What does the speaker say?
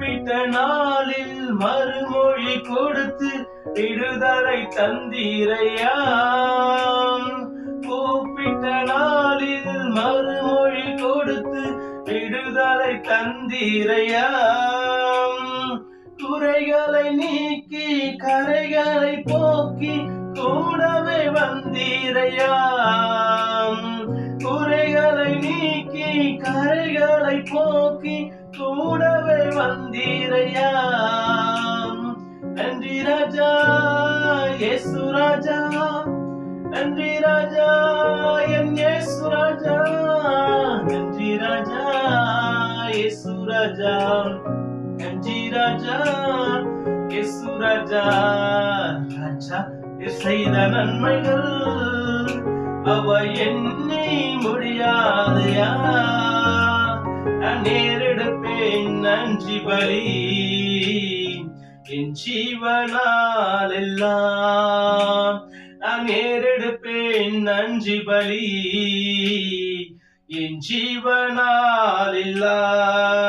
கூப்பிட்ட நாளில் மறுமொழி கொடுத்து விடுதலை தந்தீரையா கூப்பிட்ட நாளில் மறுமொழி கொடுத்து விடுதலை தந்தீரையா குறைகளை நீக்கி கரைகளை போக்கி கூடவே வந்தீரையா கரைகளை போக்கி கூடவே வந்தீரையா? நன்றி ராஜா இயேசு ராஜா. நன்றி ராஜா என் இயேசு ராஜா. நன்றி ராஜா இயேசு ராஜா. நன்றி ராஜா இயேசு ராஜா. ராஜா செய்த நன்மைகள் அவ எண்ணி முடியாதையா? நான் நேரெடுப்பேன் நன்றி பலி. என் ஜீவனால் எல்லாம் நான் நேரெடுப்பேன் நன்றி பலி. என் ஜீவனால் எல்லாம்